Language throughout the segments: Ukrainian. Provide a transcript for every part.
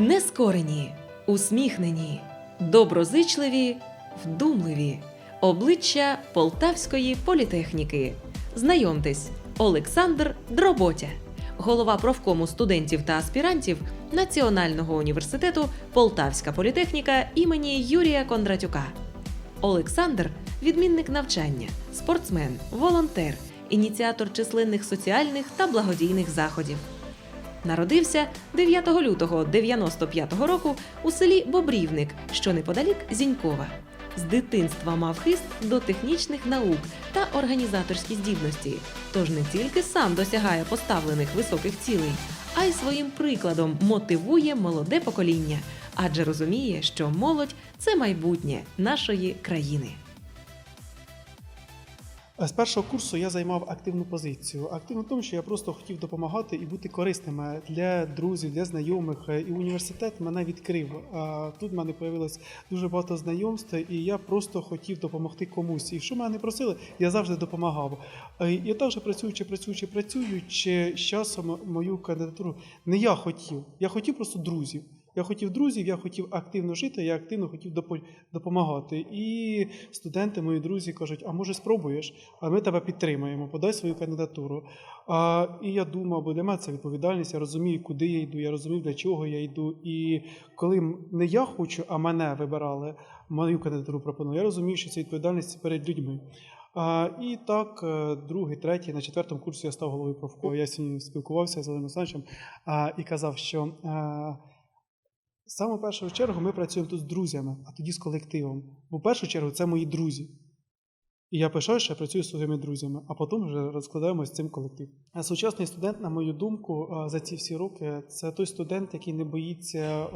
Нескорені, усміхнені, доброзичливі, вдумливі. Обличчя Полтавської політехніки. Знайомтесь, Олександр Дроботя, голова профкому студентів та аспірантів Національного університету Полтавська політехніка імені Юрія Кондратюка. Олександр відмінник навчання, спортсмен, волонтер, ініціатор численних соціальних та благодійних заходів. Народився 9 лютого 95-го року у селі Бобрівник, що неподалік Зінькова. З дитинства мав хист до технічних наук та організаторські здібності, тож не тільки сам досягає поставлених високих цілей, а й своїм прикладом мотивує молоде покоління, адже розуміє, що молодь це майбутнє нашої країни. З першого курсу я займав активну позицію. Активно тому, що я просто хотів допомагати і бути корисним для друзів, для знайомих. І університет мене відкрив. Тут в мене появилось дуже багато знайомств, і я просто хотів допомогти комусь. І що мене не просили, я завжди допомагав. Я також працюючи, працюючи, працюючи, з часом мою кандидатуру не я хотів, я хотів просто друзів. Я хотів друзів, я хотів активно жити, я активно хотів допомагати. І студенти, мої друзі, кажуть: а може спробуєш? А ми тебе підтримаємо, подай свою кандидатуру. А, і я думав, бо для мене це відповідальність, я розумію, куди я йду, я розумів, для чого я йду. І коли не я хочу, а мене вибирали, мою кандидатуру пропонували, я розумів, що це відповідальність перед людьми. А, і так, е, другий, третій, на четвертому курсі я став головою профкому. Я сьогодні спілкувався з Олегом Олександровичем і казав, що. е, з самого першого чергу ми працюємо тут з друзями, а тоді з колективом. Бо в першу чергу це мої друзі. І я пишаю, що я працюю з своїми друзями, а потім вже розкладаємо з цим колектив. А сучасний студент, на мою думку, за ці всі роки, це той студент, який не боїться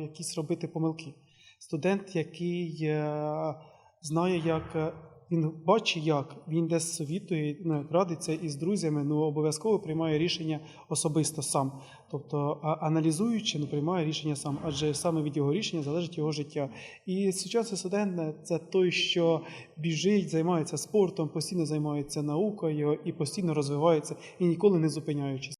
якісь робити помилки. Студент, який е, знає, як е, він бачить, як він десь совітує, ну, радиться із друзями, ну обов'язково приймає рішення особисто сам. Тобто, аналізуючи, ну, приймає рішення сам, адже саме від його рішення залежить його життя. І сучасний студент це той, що біжить, займається спортом, постійно займається наукою і постійно розвивається і ніколи не зупиняючись.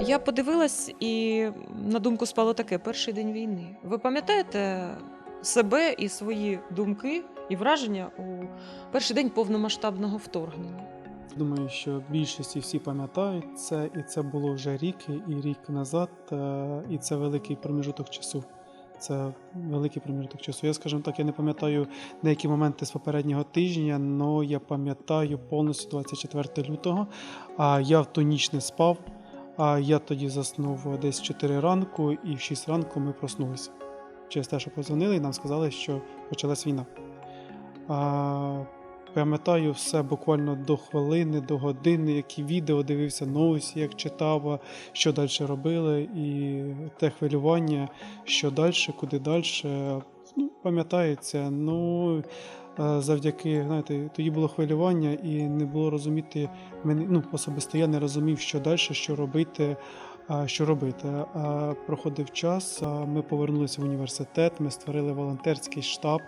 Я подивилась, і на думку спало таке: перший день війни. Ви пам'ятаєте себе і свої думки і враження у перший день повномасштабного вторгнення? Думаю, що більшості всі пам'ятають це, і це було вже рік і рік назад, е, і це великий проміжуток часу. Це великий проміжок часу. Я, скажімо так, я не пам'ятаю деякі моменти з попереднього тижня, але я пам'ятаю повністю 24 лютого. А я в ту ніч не спав. А я тоді заснув десь в 4 ранку, і в 6 ранку ми проснулися. Через те, що позвонили, і нам сказали, що почалась війна. А, Пам'ятаю все буквально до хвилини, до години, які відео дивився, новості, як читав, що далі робили, і те хвилювання, що далі, куди далі. Ну, пам'ятається. Ну, е, завдяки, знаєте, тоді було хвилювання і не було розуміти мене. Ну, особисто я не розумів, що далі, що робити. Що робити? Проходив час, ми повернулися в університет, ми створили волонтерський штаб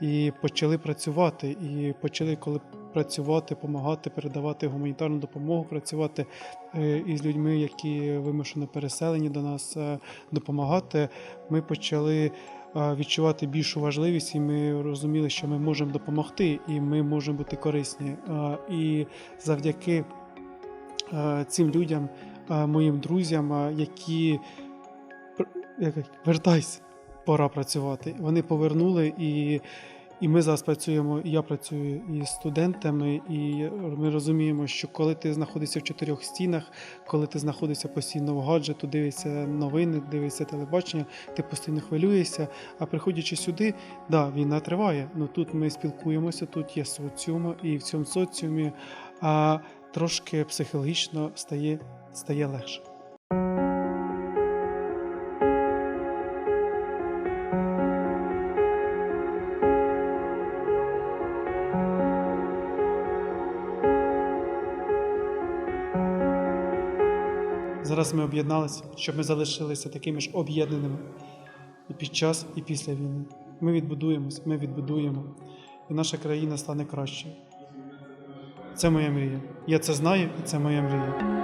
і почали працювати. І почали, коли працювати, допомагати, передавати гуманітарну допомогу, працювати е, із людьми, які вимушено переселені до нас, е, допомагати. Ми почали е, відчувати більшу важливість, і ми розуміли, що ми можемо допомогти, і ми можемо бути корисні. І завдяки цим людям, моїм друзям, які вертайся, пора працювати. Вони повернули і. І ми зараз працюємо, я працюю із студентами, і ми розуміємо, що коли ти знаходишся в чотирьох стінах, коли ти знаходишся постійно в гаджету, дивишся новини, дивишся телебачення, ти постійно хвилюєшся. А приходячи сюди, да, війна триває. Ну тут ми спілкуємося, тут є соціум, і в цьому соціумі а, трошки психологічно стає, стає легше. Зараз ми об'єдналися, щоб ми залишилися такими ж об'єднаними і під час, і після війни. Ми відбудуємось, ми відбудуємо, і наша країна стане кращою. Це моя мрія. Я це знаю, і це моя мрія.